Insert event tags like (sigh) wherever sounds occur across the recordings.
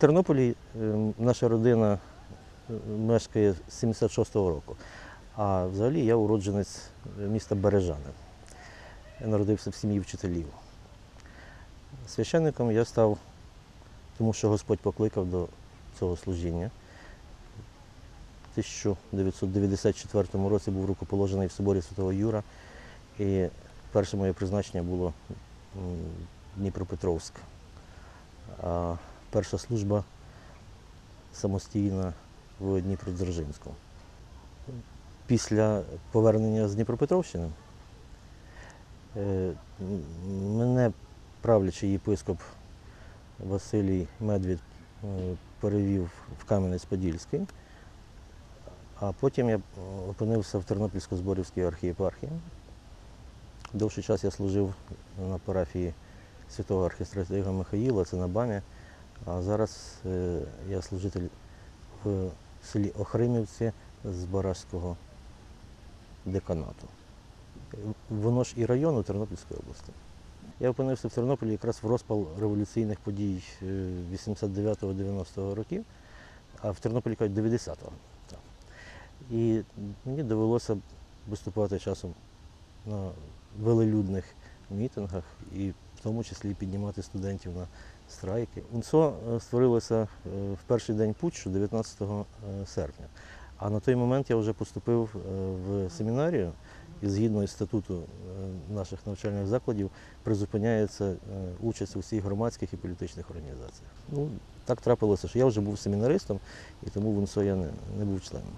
Тернополі е, наша родина е, мешкає з 76-го року. А взагалі я уродженець міста Бережани. Я народився в сім'ї вчителів. Священником я став, тому що Господь покликав до цього служіння. У 1994 році був рукоположений в соборі Святого Юра. І перше моє призначення було Дніпропетровськ. Перша служба самостійна в Дніпродзержинську. Після повернення з Дніпропетровщини е, мене правлячий єпископ Василій Медвід е, перевів в Кам'янець-Подільський, а потім я опинився в Тернопільсько-Зборівській архієпархії. Довший час я служив на парафії святого архістратига Михаїла, це на Бамі. А зараз е, я служитель в селі Охримівці з Барашського деканату. Воно ж і району Тернопільської області. Я опинився в Тернополі якраз в розпал революційних подій е, 89-90 років, а в Тернополі кажуть 90-го. І мені довелося виступати часом на велелюдних мітингах і в тому числі піднімати студентів на страйки. УНСО е, створилося е, в перший день путчу 19 серпня. А на той момент я вже поступив е, в семінарію і згідно із статуту е, наших навчальних закладів призупиняється е, участь у всіх громадських і політичних організаціях. Ну, так трапилося, що я вже був семінаристом, і тому в УНСО я не, не був членом.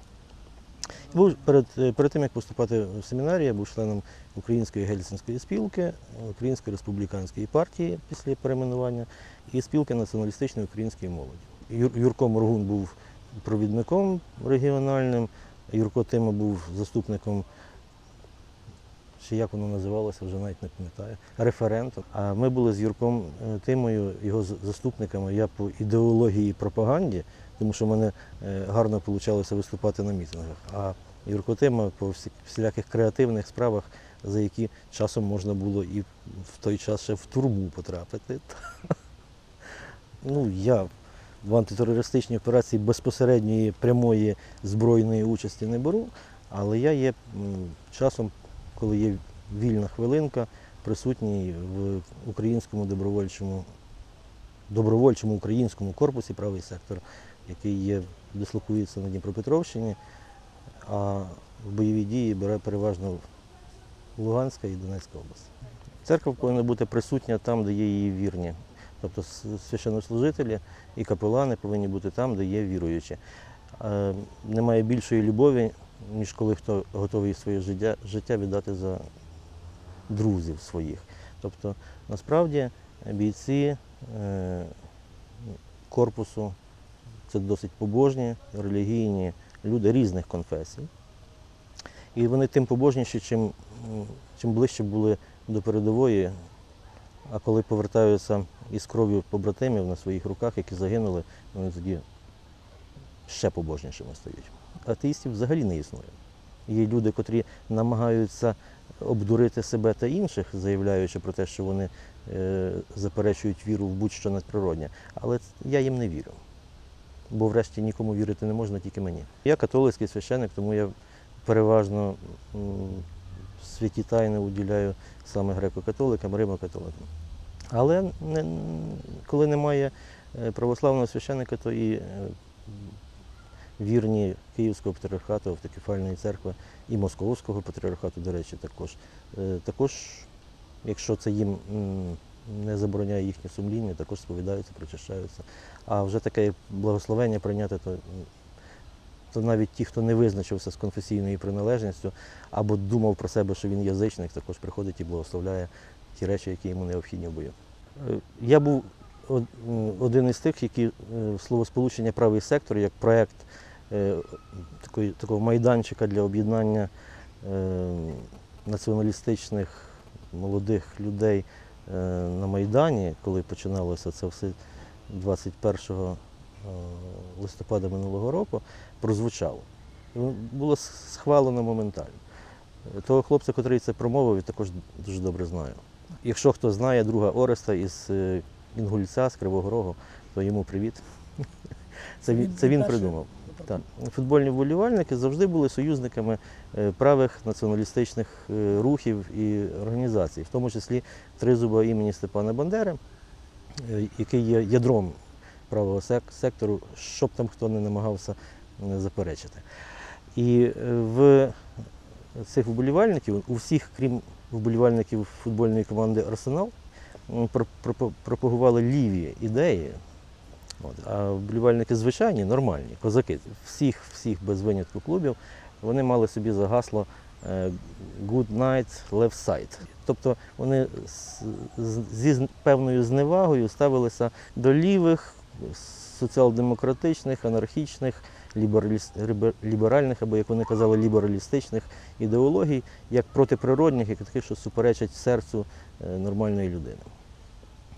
Був перед, е, перед тим, як поступати в семінарію, я був членом Української гельсінської спілки, Української республіканської партії після перейменування і спілки націоналістичної української молоді. Юр, Юрко Моргун був провідником регіональним, Юрко Тима був заступником, чи як воно називалося, вже навіть не пам'ятаю, референтом. А ми були з Юрком е, Тимою, його заступниками. Я по ідеології і пропаганді, тому що в мене е, гарно вийшло виступати на мітингах. А Юрко Тима по всіляких креативних справах, за які часом можна було і в той час ще в турму потрапити. (laughs) Ну, я в антитерористичній операції безпосередньої прямої збройної участі не беру, але я є часом, коли є вільна хвилинка, присутній в українському добровольчому, добровольчому українському корпусі правий сектор, який є, дислокується на Дніпропетровщині, а в бойові дії бере переважно Луганська і Донецька область. Церква повинна бути присутня там, де є її вірні. Тобто священнослужителі і капелани повинні бути там, де є віруючі. Немає більшої любові, ніж коли хто готовий своє життя, життя віддати за друзів своїх. Тобто, насправді, бійці е, корпусу це досить побожні, релігійні люди різних конфесій. І вони тим побожніші, чим, чим ближче були до передової, а коли повертаються із кров'ю побратимів на своїх руках, які загинули, вони тоді ще побожнішими стають. Атеїстів взагалі не існує. Є люди, котрі намагаються обдурити себе та інших, заявляючи про те, що вони е, заперечують віру в будь-що надприроднє. Але я їм не вірю. Бо врешті нікому вірити не можна, тільки мені. Я католицький священик, тому я переважно святі тайни уділяю саме греко-католикам, римо-католикам. Але не, коли немає е, православного священика, то і е, вірні Київського патріархату, автокефальної церкви і Московського патріархату, до речі, також. Е, Також, якщо це їм не забороняє їхнє сумління, також сповідаються, причащаються. А вже таке благословення прийняти, то, то навіть ті, хто не визначився з конфесійною приналежністю або думав про себе, що він язичник, також приходить і благословляє ті речі, які йому необхідні в бою. Е, Я був один із тих, які е, словосполучення правий сектор як проєкт е, такого майданчика для об'єднання націоналістичних молодих людей на Майдані, коли починалося це все 21 е, листопада минулого року, прозвучало. Було схвалено моментально. Е, Того хлопця, який це промовив, я також дуже добре знаю. Якщо хто знає друга Ореста із е, Інгульця, з Кривого Рогу, то йому привіт. (laughs) Це він, це він придумав. Так. Футбольні вболівальники завжди були союзниками е, правих націоналістичних е, рухів і організацій, в тому числі тризуба імені Степана Бандери, е, який є ядром правого сектору, щоб там хто не намагався заперечити. І в цих вболівальників, у всіх, крім вболівальників футбольної команди Арсенал, про- пропагували ліві ідеї. От. А вболівальники звичайні, нормальні, козаки, всіх, всіх без винятку клубів, вони мали собі за гасло е, Good night, left side. Тобто вони зі певною зневагою ставилися до лівих, соціал-демократичних, анархічних, ліберальних, або, як вони казали, лібералістичних ідеологій, як протиприродних, як таких, що суперечать серцю е, нормальної людини.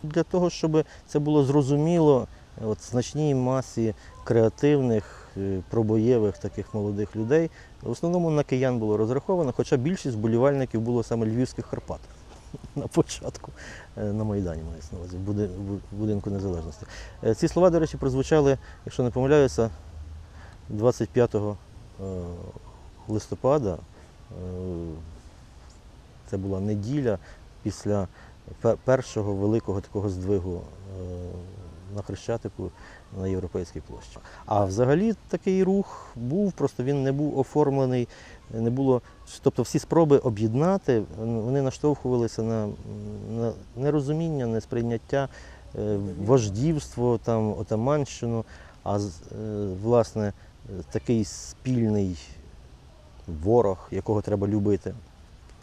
Для того, щоб це було зрозуміло от, значній масі креативних, е, пробоєвих таких молодих людей, в основному на киян було розраховано, хоча більшість вболівальників було саме львівських Карпат (laughs) на початку е, на Майдані, мається на увазі, в будинку незалежності. Е, Ці слова, до речі, прозвучали, якщо не помиляюся, 25 е, листопада. Це була неділя після першого великого такого здвигу на Хрещатику на Європейській площі. А взагалі такий рух був, просто він не був оформлений, не було. Тобто всі спроби об'єднати, вони наштовхувалися на, на нерозуміння, несприйняття, е, вождівство, там, отаманщину, а е, власне такий спільний ворог, якого треба любити.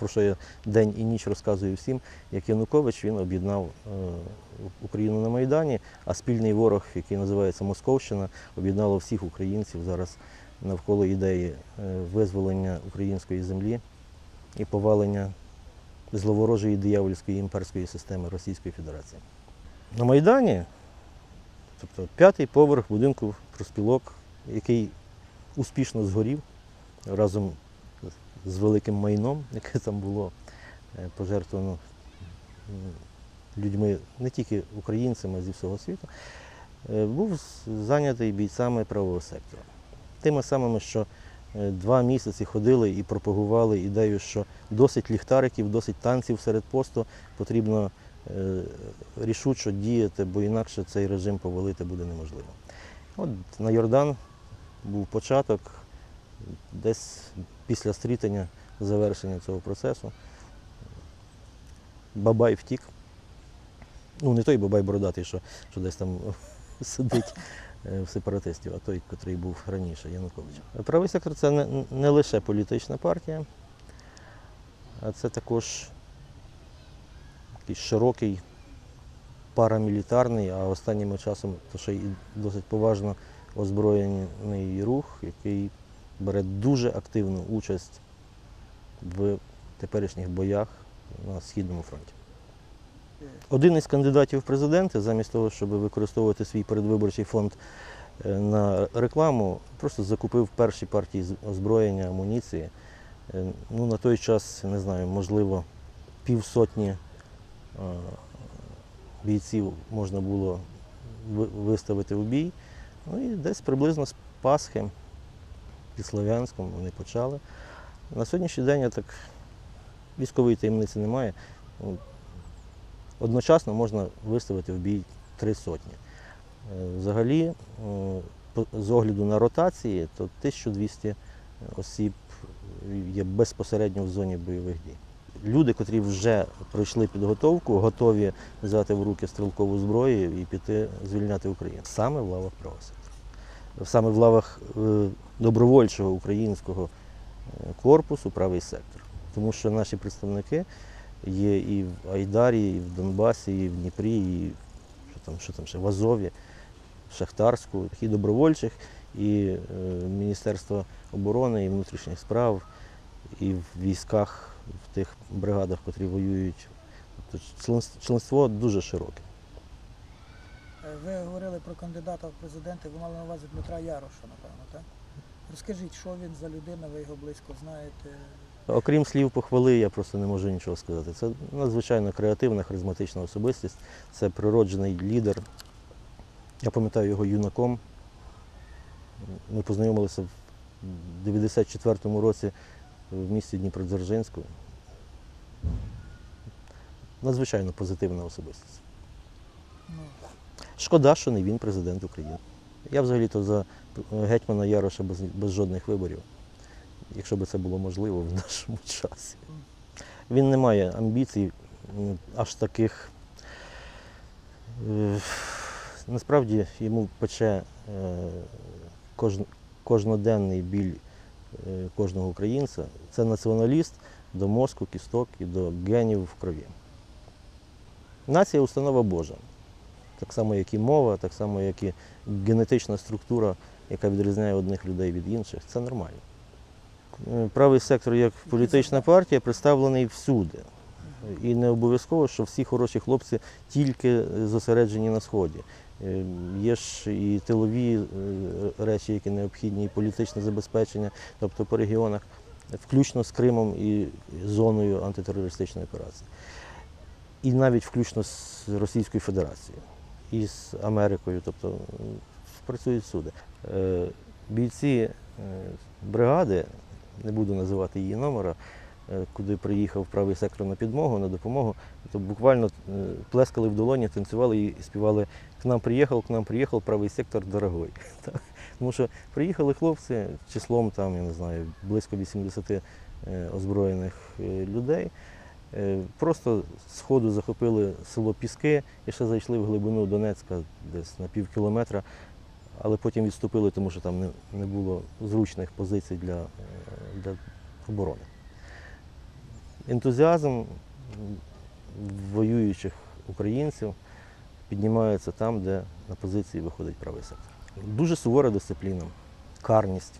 Про що я день і ніч розказую всім, як Янукович він об'єднав е, Україну на Майдані, а спільний ворог, який називається Московщина, об'єднало всіх українців зараз навколо ідеї е, визволення української землі і повалення зловорожої диявольської імперської системи Російської Федерації. На Майдані, тобто п'ятий поверх будинку проспілок, який успішно згорів разом з великим майном, яке там було е, пожертвовано людьми не тільки українцями, а зі всього світу, е, був зайнятий бійцями правого сектора. Тими самими, що е, два місяці ходили і пропагували ідею, що досить ліхтариків, досить танців серед посту, потрібно рішучо діяти, бо інакше цей режим повалити буде неможливо. От на Йордан був початок, десь після стрітання, завершення цього процесу. Бабай втік. Ну, не той бабай бородатий, що, що десь там (laughs) сидить е, в сепаратистів, а той, який був раніше, Янукович. Правий сектор це не, не лише політична партія, а це також такий широкий парамілітарний, а останнім часом то ще й досить поважно озброєний рух, який бере дуже активну участь в теперішніх боях на Східному фронті. Один із кандидатів в президенти, замість того, щоб використовувати свій передвиборчий фонд е, на рекламу, просто закупив перші партії озброєння, амуніції. Е, Ну, на той час, не знаю, можливо, півсотні е, бійців можна було виставити в бій. Ну і десь приблизно з Пасхи під Слов'янськом вони почали. На сьогоднішній день я так військової таємниці немає. Ну, Одночасно можна виставити в бій три сотні. Е, Взагалі, з огляду на ротації, то 1200 осіб є безпосередньо в зоні бойових дій. Люди, котрі вже пройшли підготовку, готові взяти в руки стрілкову зброю і піти звільняти Україну. Саме в лавах сектора. Саме в лавах е, добровольчого українського е, корпусу правий сектор. Тому що наші представники є і в Айдарі, і в Донбасі, і в Дніпрі, і що там, що там ще, в Азові, в Шахтарську, і добровольчих, і е, Міністерство оборони, і внутрішніх справ, і в військах, в тих бригадах, котрі воюють. Тобто членство дуже широке. Е, Ви говорили про кандидата в президенти, ви мали на увазі Дмитра Яроша, напевно, так? Розкажіть, що він за людина, ви його близько знаєте. Окрім слів похвали, я просто не можу нічого сказати. Це надзвичайно креативна, харизматична особистість, це природжений лідер, Я пам'ятаю його юнаком. Ми познайомилися в 94-му році в місті Дніпродзержинську. Надзвичайно позитивна особистість. Ну, Шкода, що не він президент України. Я взагалі-то за гетьмана Яроша без, без жодних виборів, якщо б це було можливо в нашому (laughs) часі. Він не має амбіцій аж таких. Е, Насправді йому пече е, кожноденний біль е, кожного українця. Це націоналіст до мозку, кісток і до генів в крові. Нація установа Божа. Так само, як і мова, так само, як і генетична структура, яка відрізняє одних людей від інших. Це нормально. Е, Правий сектор як політична партія представлений всюди. І не обов'язково, що всі хороші хлопці тільки зосереджені на Сході. Е, Є ж і тилові е, речі, які необхідні, і політичне забезпечення, тобто по регіонах, включно з Кримом і зоною антитерористичної операції. І навіть включно з Російською Федерацією і з Америкою, тобто працюють всюди. Е, Бійці е, бригади, не буду називати її номера, е, куди приїхав правий сектор на підмогу, на допомогу, то буквально плескали в долоні, танцювали і співали К нам приїхав, к нам приїхав правий сектор дорогой. (laughs) Тому що приїхали хлопці числом там, я не знаю, близько 80 е, озброєних людей. Просто з ходу захопили село Піски і ще зайшли в глибину Донецька десь на пів кілометра, але потім відступили, тому що там не, було зручних позицій для, е, для оборони. Ентузіазм воюючих українців піднімається там, де на позиції виходить правий сектор. Дуже сувора дисципліна, карність.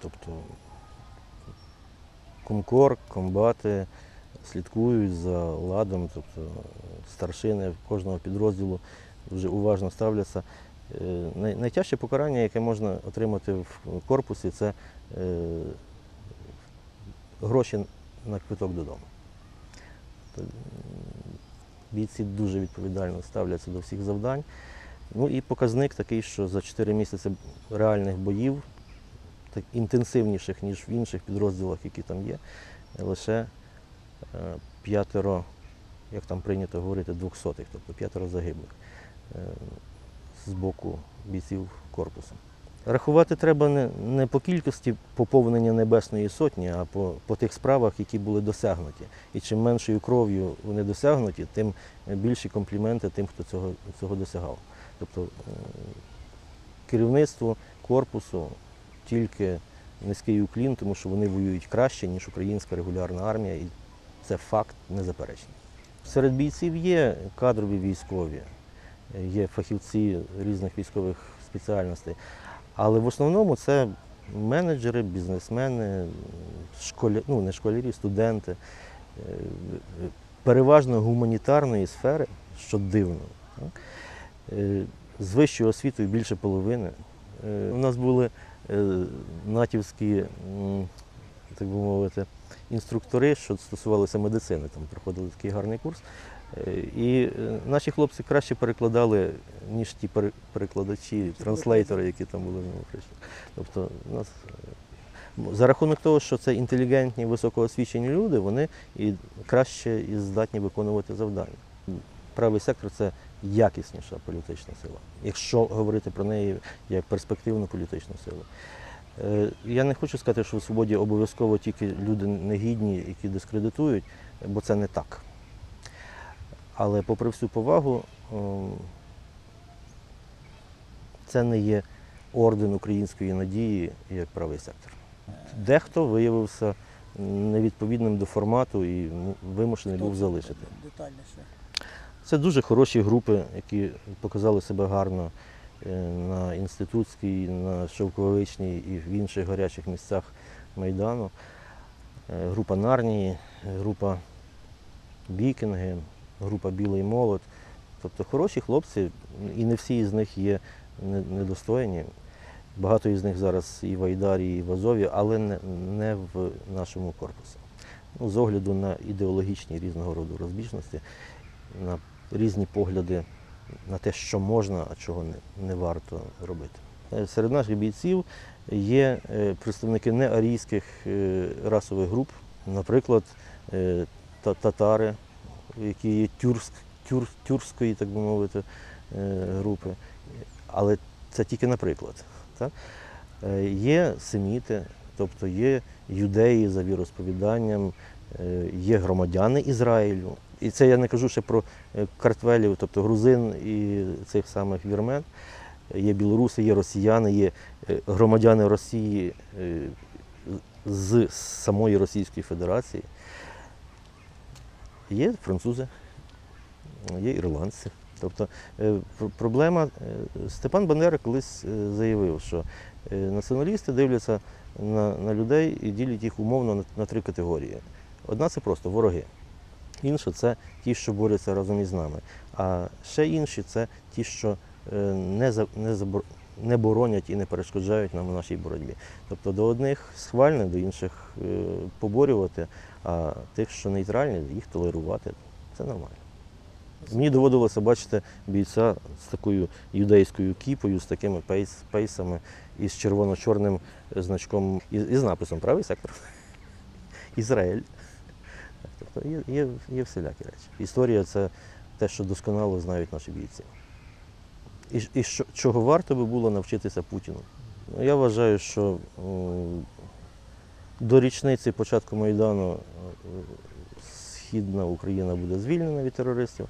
Тобто комкор, комбати слідкують за ладом, тобто старшини кожного підрозділу вже уважно ставляться. Е, най- Найтяжче покарання, яке можна отримати в корпусі, це е, гроші на квиток додому. Бійці дуже відповідально ставляться до всіх завдань. Ну і показник такий, що за 4 місяці реальних боїв, так інтенсивніших, ніж в інших підрозділах, які там є, лише е, п'ятеро, як там прийнято говорити, двохсотих, тобто п'ятеро загиблих з боку бійців корпусу. Рахувати треба не, не по кількості поповнення Небесної Сотні, а по, по тих справах, які були досягнуті. І чим меншою кров'ю вони досягнуті, тим більші компліменти тим, хто цього, цього досягав. Тобто е, керівництво корпусу тільки низький уклін, тому що вони воюють краще, ніж українська регулярна армія, і це факт незаперечний. Серед бійців є кадрові військові, є фахівці різних військових спеціальностей, але в основному це менеджери, бізнесмени, школя... ну, не школярі, студенти, е, переважно гуманітарної сфери, що дивно. Е, З вищою освітою більше половини. Е, У нас були натівські, так би мовити, інструктори, що стосувалися медицини, там проходили такий гарний курс. І е, наші хлопці краще перекладали, ніж ті перекладачі, транслейтори, які там були в Новокричі. Тобто нас е, за рахунок того, що це інтелігентні, високоосвічені люди, вони і краще і здатні виконувати завдання. Правий сектор це якісніша політична сила, якщо говорити про неї як перспективну політичну силу. Е, Я не хочу сказати, що в свободі обов'язково тільки люди негідні, які дискредитують, бо це не так. Але попри всю повагу, ем, це не є орден української надії як правий сектор. Дехто виявився невідповідним до формату і вимушений був залишити. Детальніше. Це дуже хороші групи, які показали себе гарно е, на інститутській, на Шовковичній і в інших гарячих місцях Майдану. Е, Група Нарнії, група Вікінги, група Білий молот. Тобто хороші хлопці, і не всі з них є недостойні. Багато із них зараз і в Айдарі, і в Азові, але не, в нашому корпусі. Ну, з огляду на ідеологічні різного роду розбіжності, на різні погляди на те, що можна, а чого не, варто робити. Е, Серед наших бійців є е, представники неарійських е, расових груп, наприклад, татари, які є тюркськ, тюр, тюркської, так би мовити, е, групи. Але це тільки наприклад. Так? Е, Є семіти, тобто є юдеї за віросповіданням, е, є громадяни Ізраїлю. І це я не кажу ще про картвелів, тобто грузин і цих самих вірмен. Є білоруси, є росіяни, є громадяни Росії з самої Російської Федерації. Є французи, є ірландці. Тобто е, проблема е, Степан Бандера колись е, заявив, що націоналісти дивляться на, на людей і ділять їх умовно на, на три категорії. Одна це просто вороги. Інша це ті, що борються разом із нами. А ще інші це ті, що не, за, не, забор- не боронять і не перешкоджають нам у нашій боротьбі. Тобто до одних схвальне, до інших е, поборювати, а тих, що нейтральні, їх толерувати. Це нормально. Мені доводилося бачити бійця з такою юдейською кіпою, з такими пейс, пейсами і з червоно-чорним значком, і, і з написом Правий сектор. (laughs) Ізраїль. Тобто є, є, є всілякі речі. Історія це те, що досконало знають наші бійці. І, і що, чого варто би було навчитися Путіну? Ну, я вважаю, що до річниці початку Майдану е, Східна Україна буде звільнена від терористів,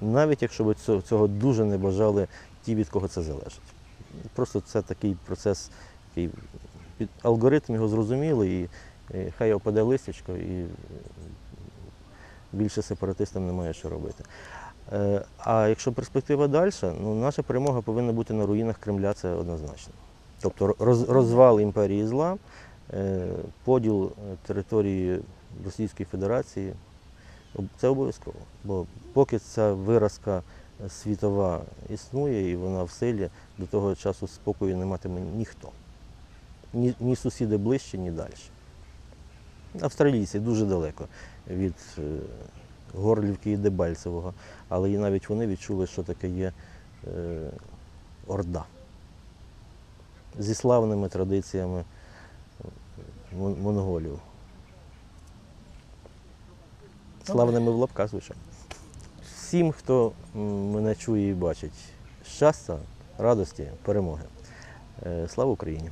навіть якщо б цього, дуже не бажали ті, від кого це залежить. Просто це такий процес, який алгоритм його зрозумілий, і е, хай опаде листячко, і більше сепаратистам немає що робити. Е, А якщо перспектива далі, ну, наша перемога повинна бути на руїнах Кремля, це однозначно. Тобто роз- розвал імперії зла, е, поділ е, території Російської Федерації, це обов'язково. Бо поки ця виразка світова існує і вона в силі, до того часу спокою не матиме ніхто. Ні, ні сусіди ближче, ні далі. Австралійці дуже далеко від Горлівки і Дебальцевого, але і навіть вони відчули, що таке є е, Орда зі славними традиціями е, монголів. Славними в лапках, звичайно. Всім, хто мене чує і бачить, щастя, радості, перемоги. Е, Слава Україні!